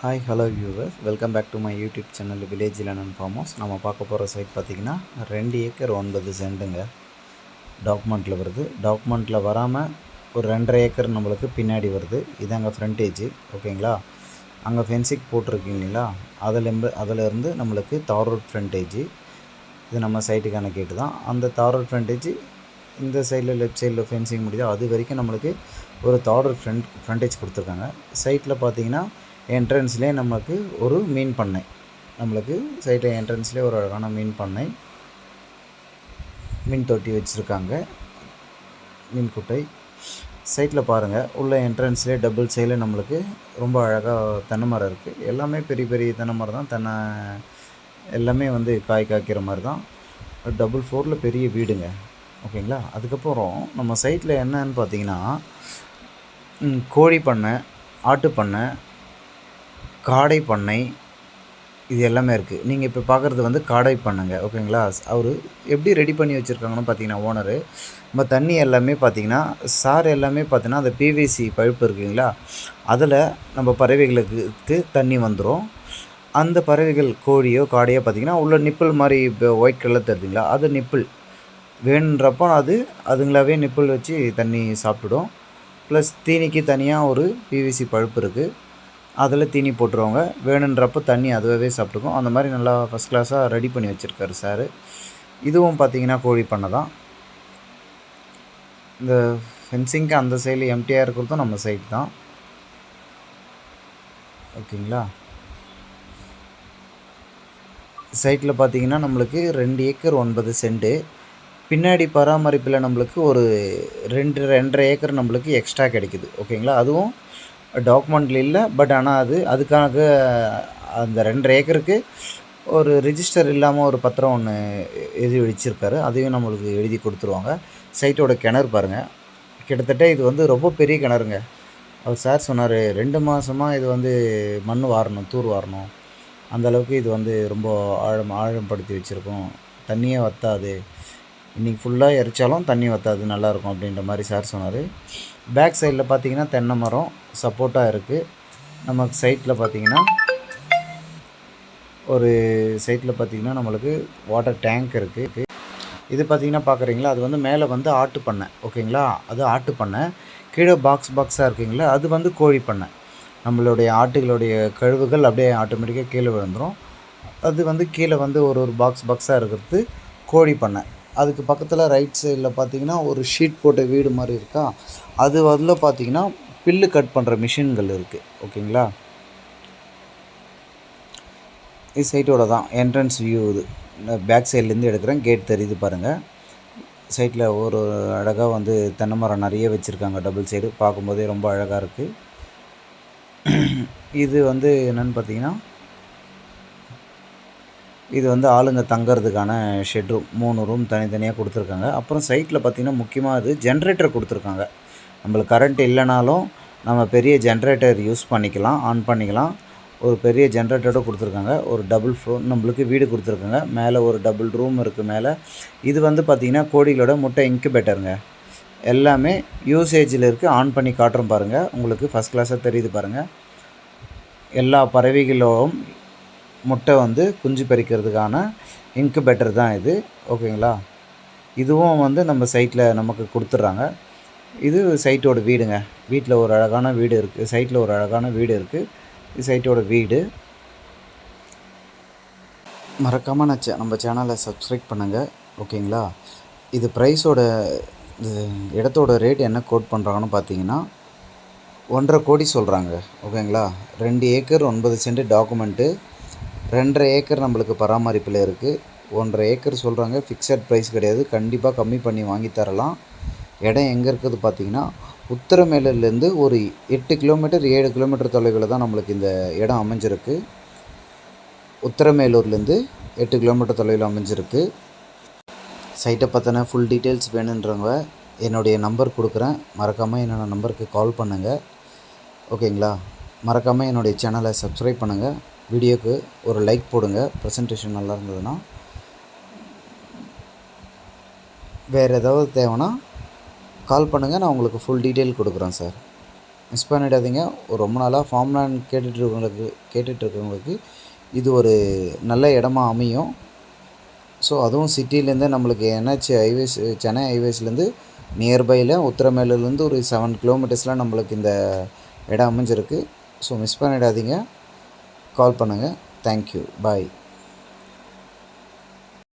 Hi hello viewers welcome back to my YouTube channel village Lenin farm house நம்ம பார்க்க போகிற side பார்த்திங்கன்னா ரெண்டு ஏக்கர் ஒன்பது சென்ட்டுங்க டாக்குமெண்ட்டில் வருது. டாக்குமெண்ட்டில் வராமல் ஒரு ரெண்டரை ஏக்கர் நம்மளுக்கு பின்னாடி வருது. இதாங்க ஃப்ரண்டேஜ் ஓகேங்களா அங்கே ஃபென்சிங் போட்டிருக்கீங்களா அதில் அதிலேருந்து நம்மளுக்கு தார் ரோட் ஃப்ரண்டேஜ் இது நம்ம சைட்டுக்கான கேட்டு தான். அந்த தார் ரோட் ஃப்ரண்டேஜ் இந்த சைடில் லெஃப்ட் சைடில் ஃபென்சிங் முடியுதோ அது வரைக்கும் நம்மளுக்கு ஒரு தார் ரோட் ஃப்ரண்ட் ஃப்ரண்டேஜ் கொடுத்துருக்காங்க. சைட்டில் பார்த்தீங்கன்னா என்ட்ரன்ஸ்லேயே நமக்கு ஒரு மீன் பண்ணை. நம்மளுக்கு சைட்டில் என்ட்ரன்ஸ்லேயே ஒரு அழகான மீன் பண்ணை. மீன் தொட்டி வச்சுருக்காங்க. மீன் குட்டை. சைட்டில் பாருங்கள் உள்ள என்ட்ரன்ஸ்லேயே டபுள் சைடில் நம்மளுக்கு ரொம்ப அழகாக தென்னை மரம் இருக்குது எல்லாமே பெரிய பெரிய தென்னை மரம் தான். தென்னை எல்லாமே வந்து காய் காய்க்கிற மாதிரி தான். டபுள் ஃபோரில் பெரிய வீடுங்க. ஓகேங்களா அதுக்கப்புறம் நம்ம சைட்டில் என்னன்னு பார்த்தீங்கன்னா கோழி பண்ணை ஆட்டு பண்ணை காடை பண்ணை இது எல்லாமே இருக்குது நீங்கள் இப்போ பார்க்குறது வந்து காடை பண்ணைங்க. ஓகேங்களா? அவர் எப்படி ரெடி பண்ணி வச்சுருக்காங்கன்னு பார்த்தீங்கன்னா ஓனரு நம்ம தண்ணி எல்லாமே பார்த்தீங்கன்னா சார் எல்லாமே பார்த்தீங்கன்னா அந்த பிவிசி பழுப்பு இருக்குங்களா அதில் நம்ம பறவைகளுக்கு தண்ணி வந்துடும் அந்த பறவைகள் கோழியோ காடையோ பார்த்தீங்கன்னா உள்ள நிப்பிள் மாதிரி இப்போ ஒயிட் கலர் தருதுங்களா? அது நிப்பிள் வேணுன்றப்போ அது அதுங்களாவே நிப்பிள் வச்சு தண்ணி சாப்பிட்டுடும். ப்ளஸ் தீனிக்கு தனியாக ஒரு பிவிசி பழுப்பு இருக்குது அதில் தீனி போட்டுருவாங்க. வேணுன்றப்போ தண்ணி அதுவாகவே சாப்பிட்டுக்கும். அந்த மாதிரி நல்லா ஃபஸ்ட் கிளாஸாக ரெடி பண்ணி வச்சுருக்காரு சார் இதுவும் பார்த்தீங்கன்னா கோழி பண்ணை தான். இந்த ஃபென்சிங்க்கு அந்த சைடில் எம்டியாக இருக்கிறதும் நம்ம சைட் தான். ஓகேங்களா? சைட்டில் பார்த்தீங்கன்னா நம்மளுக்கு ரெண்டு ஏக்கர் ஒன்பது சென்ட்டு பின்னாடி பராமரிப்பில் நம்மளுக்கு ஒரு ரெண்டு ரெண்டரை ஏக்கர் நம்மளுக்கு எக்ஸ்ட்ரா கிடைக்குது. ஓகேங்களா? அதுவும் டாக்குமெண்ட்டில் இல்லை பட் ஆனால் அது அதுக்காக அந்த ரெண்டரை ஏக்கருக்கு ஒரு ரிஜிஸ்டர் இல்லாமல் ஒரு பத்திரம் ஒன்று எழுதி வச்சிருக்காரு அதையும் நம்மளுக்கு எழுதி கொடுத்துருவாங்க. சைட்டோட கிணறு பாருங்கள் கிட்டத்தட்ட இது வந்து ரொம்ப பெரிய கிணறுங்க. அவர் சார் சொன்னார் ரெண்டு மாதமாக இது வந்து மண் வாரணும் தூர் வாரணும். அந்தளவுக்கு இது வந்து ரொம்ப ஆழம் ஆழம்படுத்தி வச்சுருக்கோம். தண்ணியே வற்றாது இன்றைக்கி ஃபுல்லாக எரிச்சாலும் தண்ணி வற்றாது நல்லாயிருக்கும் அப்படின்ற மாதிரி சார் சொன்னார். பேக் சைடில் பார்த்தீங்கன்னா தென்னை மரம் சப்போர்ட்டாக இருக்குது நமக்கு சைட்டில் பார்த்தீங்கன்னா ஒரு சைட்டில் பார்த்தீங்கன்னா நம்மளுக்கு வாட்டர் டேங்க் இருக்குது இது பார்த்தீங்கன்னா பார்க்குறீங்களா அது வந்து மேலே வந்து ஆட்டு பண்ணை ஓகேங்களா? அது ஆட்டு பண்ணை. கீழே பாக்ஸ் பாக்ஸாக இருக்குங்களா? அது வந்து கோழி பண்ணை. நம்மளுடைய ஆட்டுகளுடைய கழிவுகள் அப்படியே ஆட்டோமேட்டிக்காக கீழே விழுந்துடும் அது வந்து கீழே வந்து ஒரு ஒரு பாக்ஸ் பாக்ஸாக இருக்கிறது கோழி பண்ணை. அதுக்கு பக்கத்தில் ரைட் சைடில் பார்த்தீங்கன்னா ஒரு ஷீட் போட்ட வீடு மாதிரி இருக்கா? அது அதில் பார்த்தீங்கன்னா பில்லு கட் பண்ணுற மிஷின்கள் இருக்குது ஓகேங்களா? இது சைட்டோட தான். என்ட்ரன்ஸ் வியூ இது. பேக் சைட்லேருந்து எடுக்கிறேன். கேட் தெரியுது பாருங்கள் சைட்டில் ஒரு அழகாக வந்து தென்னை மரம் நிறைய வச்சுருக்காங்க. டபுள் சைடு பார்க்கும்போதே ரொம்ப அழகாக இருக்குது இது வந்து என்னென்னு பார்த்தீங்கன்னா இது வந்து ஆளுங்க தங்கிறதுக்கான ஷெட் ரூம் மூணு ரூம் தனித்தனியாக கொடுத்துருக்காங்க. அப்புறம் சைட்டில் பார்த்தீங்கன்னா முக்கியமாக இது ஜென்ரேட்டர் கொடுத்துருக்காங்க. நம்மளுக்கு கரண்ட் இல்லைனாலும் நம்ம பெரிய ஜென்ரேட்டர் யூஸ் பண்ணிக்கலாம் ஆன் பண்ணிக்கலாம். ஒரு பெரிய ஜென்ரேட்டரோட கொடுத்துருக்காங்க. ஒரு டபுள் ஃப்ளோர் நம்மளுக்கு வீடு கொடுத்துருக்காங்க. மேலே ஒரு டபுள் ரூம் இருக்குது மேலே. இது வந்து பார்த்திங்கன்னா கோடிகளோட முட்டை இன்குபேட்டருங்க எல்லாமே யூசேஜில் இருக்குது ஆன் பண்ணி காட்டுறோம் பாருங்கள் உங்களுக்கு ஃபஸ்ட் கிளாஸாக தெரியுது பாருங்கள் எல்லா பறவைகளும் முட்டை வந்து குஞ்சு பறிக்கிறதுக்கான இன்குபேட்டர் தான் இது. ஓகேங்களா? இதுவும் வந்து நம்ம சைட்டில் நமக்கு கொடுத்துட்றாங்க. இது சைட்டோட வீடுங்க. வீட்டில் ஒரு அழகான வீடு இருக்குது சைட்டில் ஒரு அழகான வீடு இருக்குது இது சைட்டோட வீடு. மறக்காமல் நான் சே- நம்ம சேனலை சப்ஸ்கிரைப் பண்ணுங்கள் ஓகேங்களா? இது ப்ரைஸோட இது இடத்தோட ரேட் என்ன கோட் பண்ணுறாங்கன்னு பார்த்தீங்கன்னா ஒன்றரை கோடி சொல்கிறாங்க ஓகேங்களா? ரெண்டு ஏக்கர் ஒன்பது சென்ட் டாக்குமெண்ட்டு ரெண்டரை ஏக்கர் நம்மளுக்கு பராமரிப்பில் இருக்குது ஒன்றரை ஏக்கர் சொல்கிறாங்க ஃபிக்ஸட் ப்ரைஸ் கிடையாது. கண்டிப்பாக கம்மி பண்ணி வாங்கி தரலாம். இடம் எங்கே இருக்குது பார்த்தீங்கன்னா உத்தரமேலூர்லேருந்து ஒரு எட்டு கிலோமீட்டர் ஏழு கிலோமீட்டர் தொலைவில் தான் நம்மளுக்கு இந்த இடம் அமைஞ்சிருக்கு. உத்தரமேலூர்லேருந்து எட்டு கிலோமீட்டர் தொலைவில் அமைஞ்சிருக்கு. சைட்டை பற்றின ஃபுல் டீட்டெயில்ஸ் வேணுன்றவங்க என்னுடைய நம்பர் கொடுக்குறேன். மறக்காமல் என்னோடய நம்பருக்கு கால் பண்ணுங்கள் ஓகேங்களா மறக்காமல் என்னுடைய சேனலை சப்ஸ்கிரைப் பண்ணுங்கள் வீடியோக்கு ஒரு லைக் போடுங்க. ப்ரெசன்டேஷன் நல்லா இருந்ததுன்னா வேறு ஏதாவது தேவைன்னா கால் பண்ணுங்கள் நான் உங்களுக்கு ஃபுல் டீட்டெயில் கொடுக்குறேன் சார் மிஸ் பண்ணிடாதீங்க. ஒரு ரொம்ப நாளாக ஃபார்ம் லேண்ட் கேட்டுட்ருக்கவங்களுக்கு கேட்டுட்ருக்கவங்களுக்கு இது ஒரு நல்ல இடமா அமையும். ஸோ அதுவும் சிட்டிலேருந்து நம்மளுக்கு என்ஹெச் ஹைவேஸ் சென்னை ஹைவேஸ்லேருந்து நியர்பையில் உத்திரமேலேருந்து ஒரு செவன் கிலோமீட்டர்ஸில் நம்மளுக்கு இந்த இடம் அமைஞ்சிருக்கு. ஸோ மிஸ் பண்ணிடாதீங்க. கால் பண்ணுங்கள் தேங்க்யூ பாய்